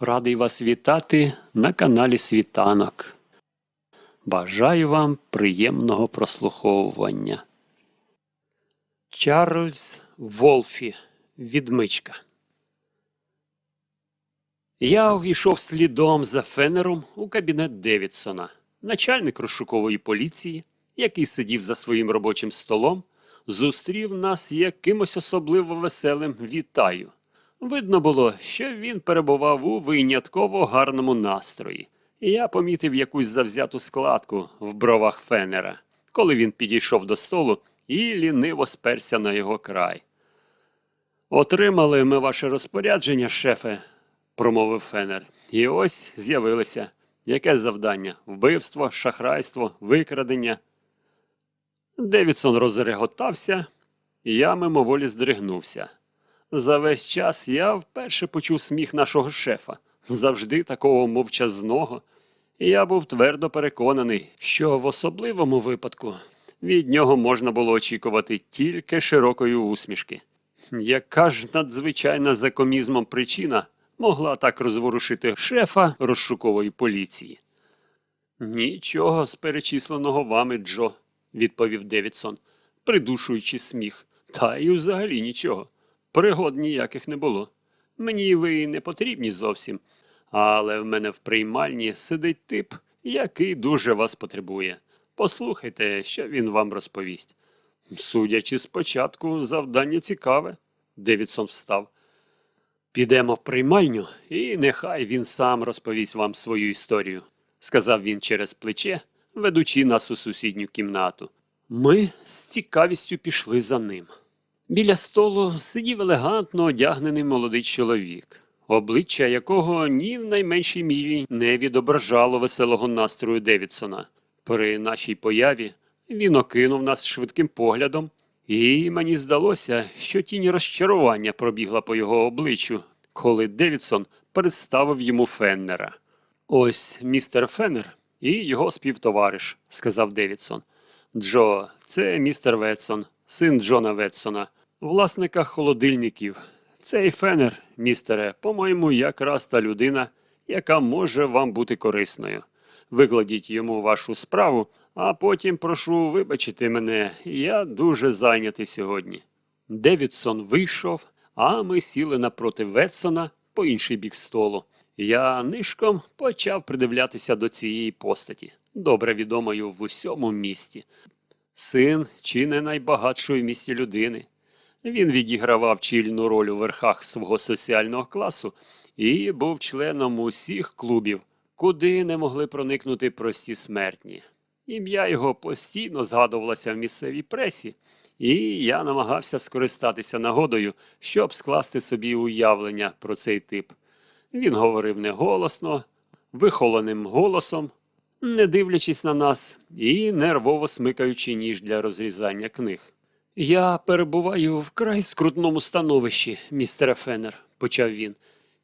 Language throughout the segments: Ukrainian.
Радий вас вітати на каналі Світанок. Бажаю вам приємного прослуховування. Чарльз Волфі. Відмичка. Я увійшов слідом за Фенером у кабінет Девідсона, начальник розшукової поліції, який сидів за своїм робочим столом, зустрів нас якимось особливо веселим вітаю. Видно було, що він перебував у винятково гарному настрої. Я помітив якусь завзяту складку в бровах Фенера, коли він підійшов до столу і ліниво сперся на його край. Отримали ми ваше розпорядження, шефе, промовив Фенер. І ось з'явилися. Яке завдання? Вбивство, шахрайство, викрадення. Девідсон розреготався, і я мимоволі здригнувся. За весь час я вперше почув сміх нашого шефа, завжди такого мовчазного, і я був твердо переконаний, що в особливому випадку від нього можна було очікувати тільки широкої усмішки. Яка ж надзвичайна за комізмом причина могла так розворушити шефа розшукової поліції? Нічого з перечисленого вами, Джо, відповів Девідсон, придушуючи сміх. Та й взагалі нічого. Пригод ніяких не було. Мені ви і не потрібні зовсім, але в мене в приймальні сидить тип, який дуже вас потребує. Послухайте, що він вам розповість. Судячи спочатку, завдання цікаве. Девідсон встав. Підемо в приймальню, і нехай він сам розповість вам свою історію, сказав він через плече, ведучи нас у сусідню кімнату. Ми з цікавістю пішли за ним. Біля столу сидів елегантно одягнений молодий чоловік, обличчя якого ні в найменшій мірі не відображало веселого настрою Девідсона. При нашій появі він окинув нас швидким поглядом, і мені здалося, що тінь розчарування пробігла по його обличчю, коли Девідсон представив йому Феннера. Ось містер Феннер і його співтовариш, сказав Девідсон. Джо, це містер Ветсон, син Джона Ветсона, власника холодильників. Цей Феннер, містере, по-моєму, якраз та людина, яка може вам бути корисною. Викладіть йому вашу справу, а потім прошу вибачити мене, я дуже зайнятий сьогодні. Девідсон вийшов, а ми сіли напроти Ветсона по інший бік столу. Я нишком почав придивлятися до цієї постаті, добре відомою в усьому місті. Син чи не найбагатшої в місті людини. Він відігравав чільну роль у верхах свого соціального класу і був членом усіх клубів, куди не могли проникнути прості смертні. Ім'я його постійно згадувалося в місцевій пресі, і я намагався скористатися нагодою, щоб скласти собі уявлення про цей тип. Він говорив неголосно, вихоленим голосом, не дивлячись на нас і нервово смикаючи ніж для розрізання книг. Я перебуваю в вкрай скрутному становищі, містере Феннер, почав він,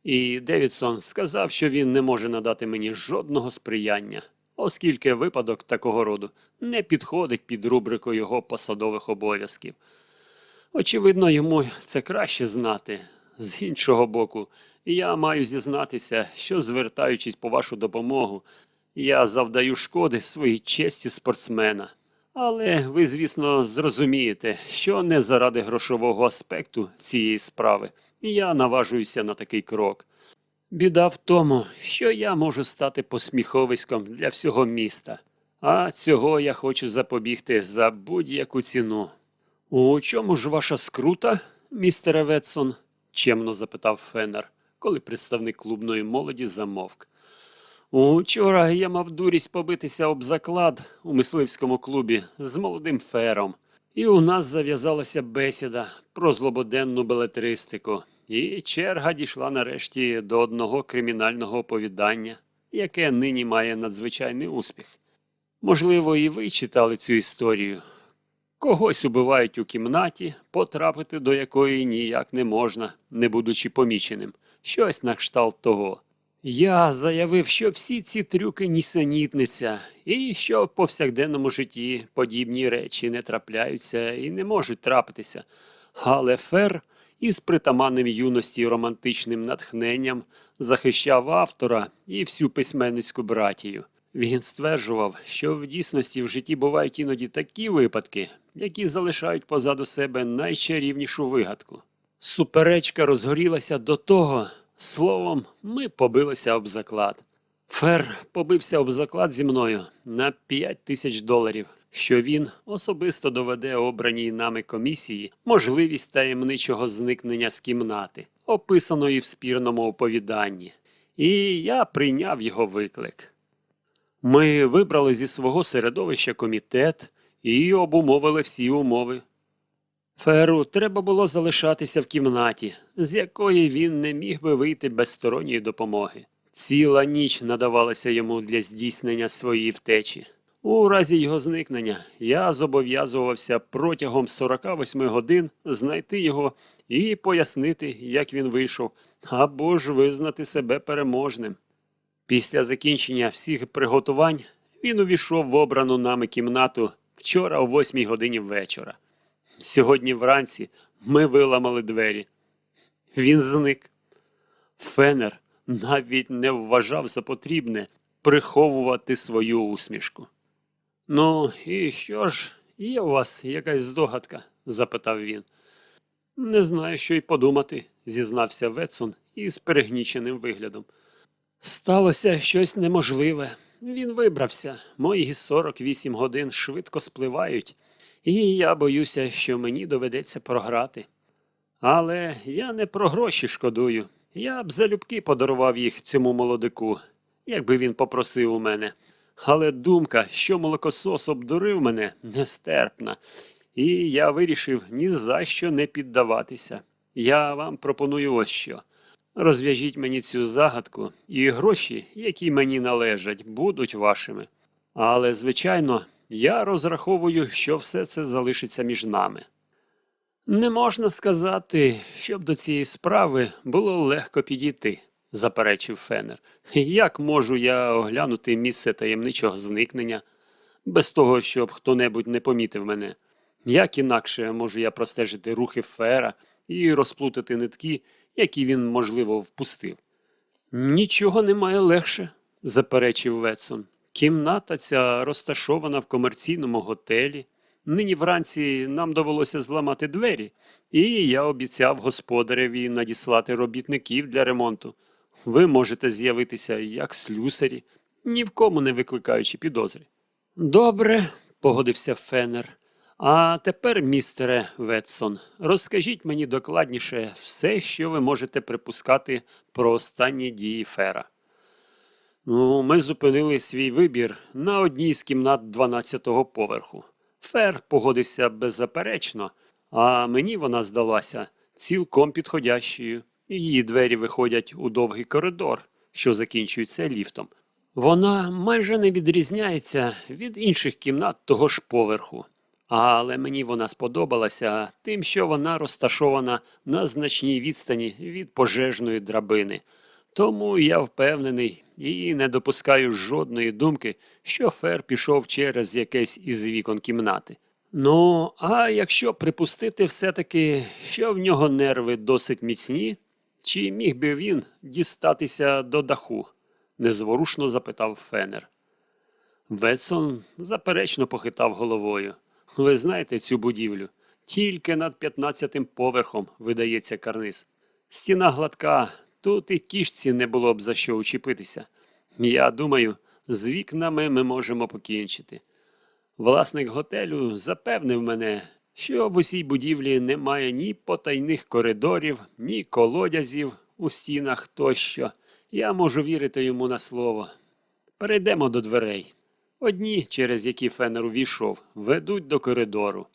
і Девідсон сказав, що він не може надати мені жодного сприяння, оскільки випадок такого роду не підходить під рубрику його посадових обов'язків. Очевидно, йому це краще знати. З іншого боку, я маю зізнатися, що, звертаючись по вашу допомогу, я завдаю шкоди своїй честі спортсмена. Але ви, звісно, зрозумієте, що не заради грошового аспекту цієї справи я наважуюся на такий крок. Біда в тому, що я можу стати посміховиськом для всього міста, а цього я хочу запобігти за будь-яку ціну. У чому ж ваша скрута, містере Ветсон? чемно запитав Феннер, коли представник клубної молоді замовк. Учора я мав дурість побитися об заклад у мисливському клубі з молодим фером, і у нас зав'язалася бесіда про злободенну белетристику, і черга дійшла нарешті до одного кримінального оповідання, яке нині має надзвичайний успіх. Можливо, і ви читали цю історію. Когось убивають у кімнаті, потрапити до якої ніяк не можна, не будучи поміченим, щось на кшталт того. Я заявив, що всі ці трюки нісенітниця, і що в повсякденному житті подібні речі не трапляються і не можуть трапитися. Але Фер і з притаманним юності романтичним натхненням захищав автора і всю письменницьку братію. Він стверджував, що в дійсності в житті бувають іноді такі випадки, які залишають позаду себе найчарівнішу вигадку. Суперечка розгорілася до того, словом, ми побилися об заклад. Фер побився об заклад зі мною на 5 тисяч доларів, що він особисто доведе обраній нами комісії можливість таємничого зникнення з кімнати, описаної в спірному оповіданні. І я прийняв його виклик. Ми вибрали зі свого середовища комітет і обумовили всі умови. Феру треба було залишатися в кімнаті, з якої він не міг би вийти без сторонньої допомоги. Ціла ніч надавалася йому для здійснення своєї втечі. У разі його зникнення я зобов'язувався протягом 48 годин знайти його і пояснити, як він вийшов, або ж визнати себе переможним. Після закінчення всіх приготувань він увійшов в обрану нами кімнату вчора о 8 годині вечора. Сьогодні вранці ми виламали двері. Він зник. Фенер навіть не вважав за потрібне приховувати свою усмішку. Ну, і що ж, є у вас якась здогадка? запитав він. Не знаю, що й подумати, зізнався Ветсон із перегніченим виглядом. Сталося щось неможливе. Він вибрався. Мої 48 годин швидко спливають, і я боюся, що мені доведеться програти. Але я не про гроші шкодую. Я б залюбки подарував їх цьому молодику, якби він попросив у мене. Але думка, що молокосос обдурив мене, нестерпна, і я вирішив ні за що не піддаватися. Я вам пропоную ось що. Розв'яжіть мені цю загадку, і гроші, які мені належать, будуть вашими. Але, звичайно, я розраховую, що все це залишиться між нами. Не можна сказати, щоб до цієї справи було легко підійти, заперечив Фенер. Як можу я оглянути місце таємничого зникнення, без того, щоб хто-небудь не помітив мене? Як інакше можу я простежити рухи Фера і розплутати нитки, які він, можливо, впустив? Нічого немає легше, заперечив Ветсон. Кімната ця розташована в комерційному готелі. Нині вранці нам довелося зламати двері, і я обіцяв господареві надіслати робітників для ремонту. Ви можете з'явитися як слюсарі, ні в кому не викликаючи підозри. Добре, погодився Фенер. А тепер, містере Ветсон, розкажіть мені докладніше все, що ви можете припускати про останні дії Фера. Ну, ми зупинили свій вибір на одній з кімнат 12-го поверху. Фер погодився беззаперечно, а мені вона здалася цілком підходящою. Її двері виходять у довгий коридор, що закінчується ліфтом. Вона майже не відрізняється від інших кімнат того ж поверху. Але мені вона сподобалася тим, що вона розташована на значній відстані від пожежної драбини. Тому я впевнений і не допускаю жодної думки, що Фер пішов через якесь із вікон кімнати. Ну, а якщо припустити все-таки, що в нього нерви досить міцні, чи міг би він дістатися до даху? незворушно запитав Фенер. Ветсон заперечно похитав головою. Ви знаєте цю будівлю? Тільки над 15-тим поверхом видається карниз. Стіна гладка, тут і кішці не було б за що учепитися. Я думаю, з вікнами ми можемо покінчити. Власник готелю запевнив мене, що в усій будівлі немає ні потайних коридорів, ні колодязів у стінах тощо. Я можу вірити йому на слово. Перейдемо до дверей. Одні, через які Фенер увійшов, ведуть до коридору,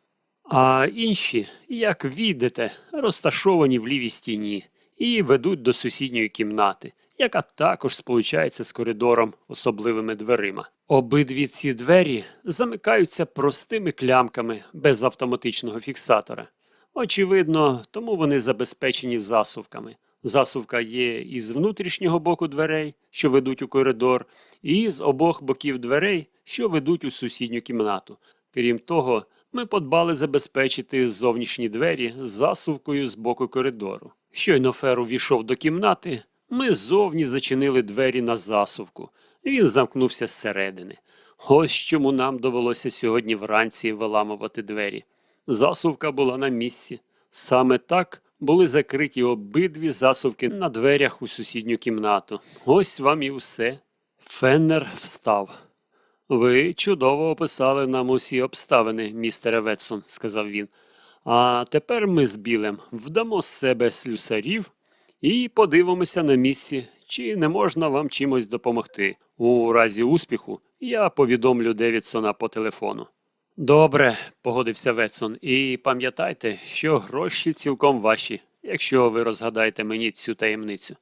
а інші, як відете, розташовані в лівій стіні і ведуть до сусідньої кімнати, яка також сполучається з коридором особливими дверима. Обидві ці двері замикаються простими клямками без автоматичного фіксатора. Очевидно, тому вони забезпечені засувками. Засувка є із внутрішнього боку дверей, що ведуть у коридор, і з обох боків дверей, що ведуть у сусідню кімнату. Крім того, ми подбали забезпечити зовнішні двері засувкою з боку коридору. Щойно Фер увійшов до кімнати, ми ззовні зачинили двері на засувку. Він замкнувся зсередини. Ось чому нам довелося сьогодні вранці виламувати двері. Засувка була на місці. Саме так були закриті обидві засувки на дверях у сусідню кімнату. Ось вам і все. Феннер встав. Ви чудово описали нам усі обставини, містере Ветсон, сказав він. А тепер ми з білем вдамо з себе слюсарів і подивимося на місці, чи не можна вам чимось допомогти. У разі успіху я повідомлю Девідсона по телефону. Добре, погодився Ветсон, і пам'ятайте, що гроші цілком ваші, якщо ви розгадаєте мені цю таємницю.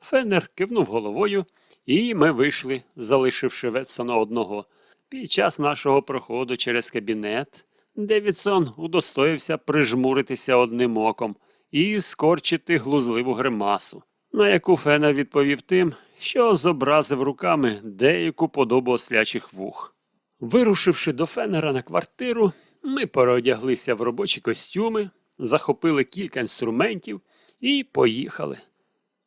Феннер кивнув головою, і ми вийшли, залишивши Ветсона одного. Під час нашого проходу через кабінет Девідсон удостоївся прижмуритися одним оком і скорчити глузливу гримасу, на яку Феннер відповів тим, що зобразив руками деяку подобу ослячих вух. Вирушивши до Феннера на квартиру, ми переодяглися в робочі костюми, захопили кілька інструментів і поїхали.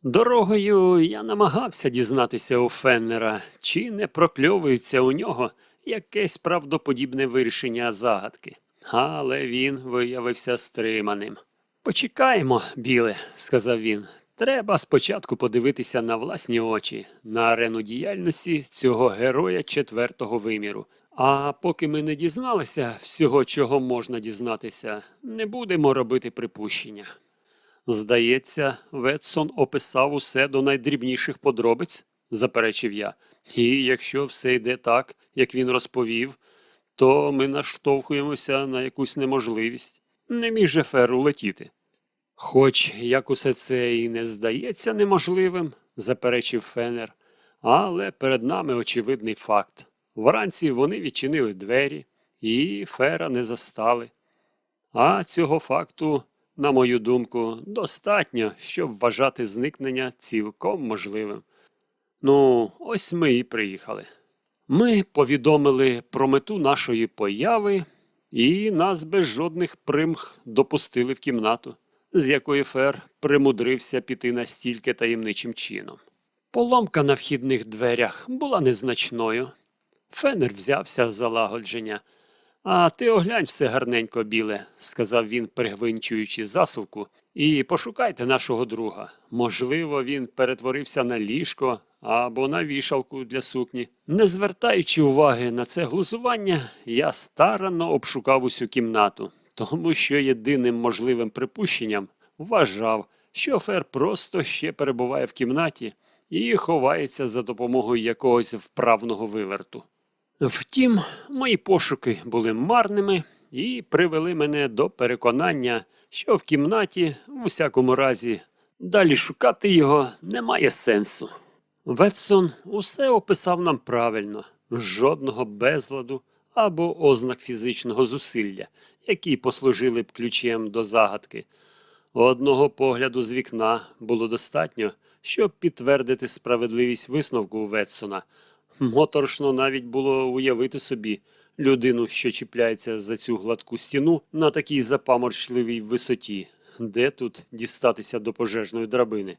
Дорогою я намагався дізнатися у Феннера, чи не прокльовується у нього якесь правдоподібне вирішення загадки, але він виявився стриманим. Почекаємо, біле, сказав він. Треба спочатку подивитися на власні очі, на арену діяльності цього героя четвертого виміру. А поки ми не дізналися всього, чого можна дізнатися, не будемо робити припущення. Здається, Ветсон описав усе до найдрібніших подробиць, заперечив я. І якщо все йде так, як він розповів, то ми наштовхуємося на якусь неможливість. Не міг же Фер улетіти. Хоч як усе це і не здається неможливим, заперечив Фенер, але перед нами очевидний факт. Вранці вони відчинили двері і Фера не застали. А цього факту, на мою думку, достатньо, щоб вважати зникнення цілком можливим. Ну, ось ми і приїхали. Ми повідомили про мету нашої появи, і нас без жодних примх допустили в кімнату, з якої Фер примудрився піти настільки таємничим чином. Поломка на вхідних дверях була незначною. Фенер взявся за лагодження. А ти оглянь все гарненько, біле, сказав він, пригвинчуючи засувку, і пошукайте нашого друга. Можливо, він перетворився на ліжко або на вішалку для сукні. Не звертаючи уваги на це глузування, я старанно обшукав усю кімнату, тому що єдиним можливим припущенням вважав, що Фер просто ще перебуває в кімнаті і ховається за допомогою якогось вправного виверту. Втім, мої пошуки були марними і привели мене до переконання, що в кімнаті, в усякому разі, далі шукати його немає сенсу. Ветсон усе описав нам правильно, жодного безладу або ознак фізичного зусилля, які послужили б ключем до загадки. Одного погляду з вікна було достатньо, щоб підтвердити справедливість висновку Ветсона. Моторошно навіть було уявити собі людину, що чіпляється за цю гладку стіну на такій запаморчливій висоті, де тут дістатися до пожежної драбини.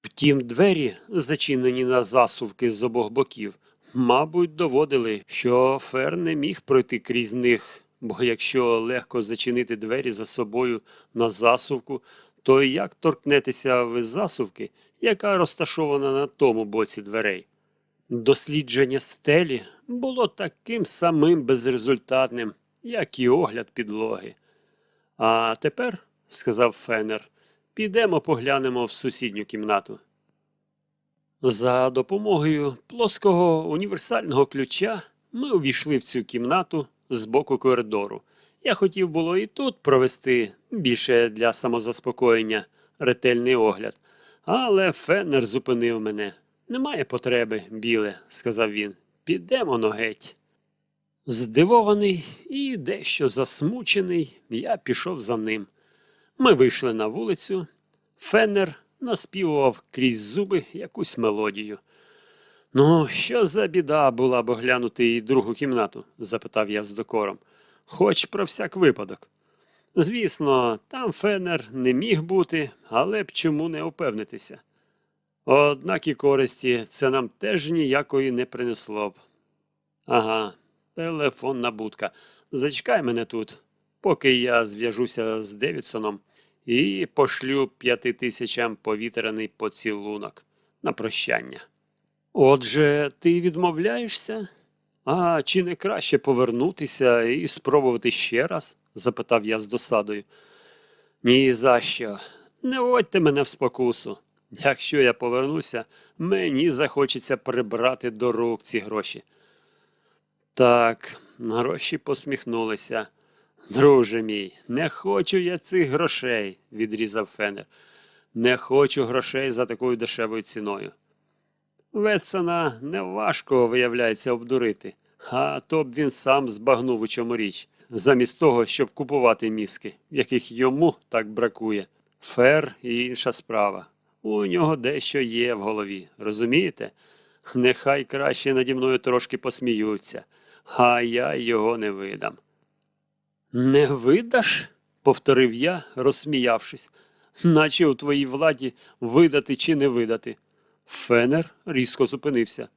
Втім, двері, зачинені на засувки з обох боків, мабуть, доводили, що Фер не міг пройти крізь них, бо якщо легко зачинити двері за собою на засувку, то як торкнетеся ви засувки, яка розташована на тому боці дверей? Дослідження стелі було таким самим безрезультатним, як і огляд підлоги. А тепер, сказав Феннер, підемо поглянемо в сусідню кімнату. За допомогою плоского універсального ключа ми увійшли в цю кімнату з боку коридору. Я хотів було і тут провести більше для самозаспокоєння ретельний огляд, але Феннер зупинив мене. Немає потреби, біле, сказав він. Підемо но геть. Здивований і дещо засмучений, я пішов за ним. Ми вийшли на вулицю. Феннер наспівував крізь зуби якусь мелодію. Ну, що за біда була б оглянути і другу кімнату? запитав я з докором. хоч про всяк випадок. Звісно, там фенер не міг бути, але б чому не упевнитися. Однак і користі це нам теж ніякої не принесло б. Ага, телефонна будка. Зачекай мене тут, поки я зв'яжуся з Девідсоном і пошлю п'яти тисячам повітряний поцілунок на прощання. Отже, ти відмовляєшся? А чи не краще повернутися і спробувати ще раз? запитав я з досадою. Ні за що. Не вводьте мене в спокусу. Якщо я повернуся, мені захочеться прибрати до рук ці гроші. Так, гроші посміхнулися. Друже мій, не хочу я цих грошей, відрізав Фенер. Не хочу грошей за такою дешевою ціною. Ветсона неважко, виявляється, обдурити, а то б він сам збагнув у чому річ, замість того, щоб купувати мізки, яких йому так бракує. Фер і інша справа. У нього дещо є в голові, розумієте? Нехай краще наді мною трошки посміються, а я його не видам. Не видаш? повторив я, розсміявшись, наче у твоїй владі видати чи не видати. Фенер різко зупинився.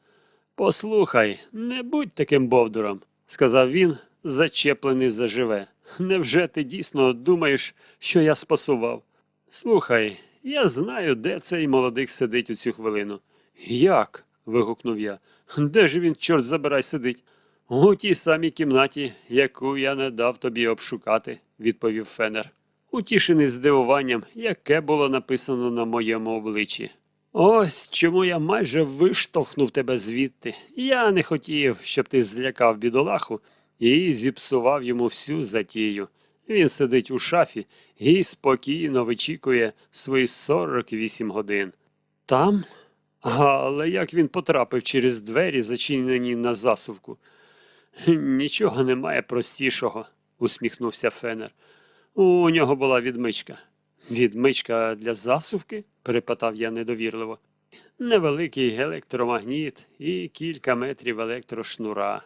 Послухай, не будь таким бовдуром, сказав він, зачеплений заживе. Невже ти дійсно думаєш, що я спасував? Слухай, я знаю, де цей молодик сидить у цю хвилину. Як? вигукнув я. Де ж він, чорт забирай, сидить? У тій самій кімнаті, яку я не дав тобі обшукати, відповів Фенер, утішений здивуванням, яке було написано на моєму обличчі. Ось чому я майже виштовхнув тебе звідти. Я не хотів, щоб ти злякав бідолаху і зіпсував йому всю затію. Він сидить у шафі і спокійно вичікує свої 48 годин. Там? Але як він потрапив через двері, зачинені на засувку? Нічого немає простішого, усміхнувся Фенер. У нього була відмичка. Відмичка для засувки? перепитав я недовірливо. Невеликий електромагніт і кілька метрів електрошнура.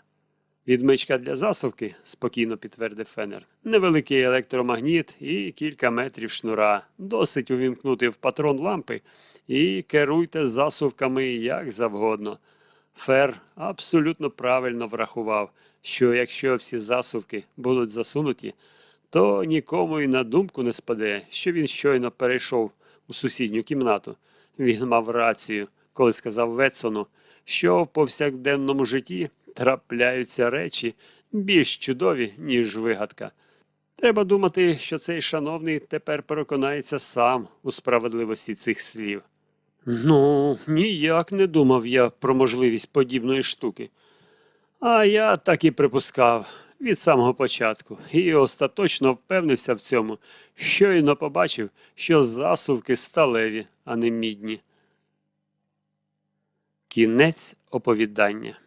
Відмичка для засувки, спокійно підтвердив Фенер. Невеликий електромагніт і кілька метрів шнура. Досить увімкнути в патрон лампи і керуйте засувками як завгодно. Фер абсолютно правильно врахував, що якщо всі засувки будуть засунуті, то нікому й на думку не спаде, що він щойно перейшов у сусідню кімнату. Він мав рацію, коли сказав Ветсону, що в повсякденному житті трапляються речі більш чудові, ніж вигадка. Треба думати, що цей шановний тепер переконається сам у справедливості цих слів. Ну, ніяк не думав я про можливість подібної штуки. А я так і припускав від самого початку і остаточно впевнився в цьому, щойно побачив, що засувки сталеві, а не мідні. Кінець оповідання.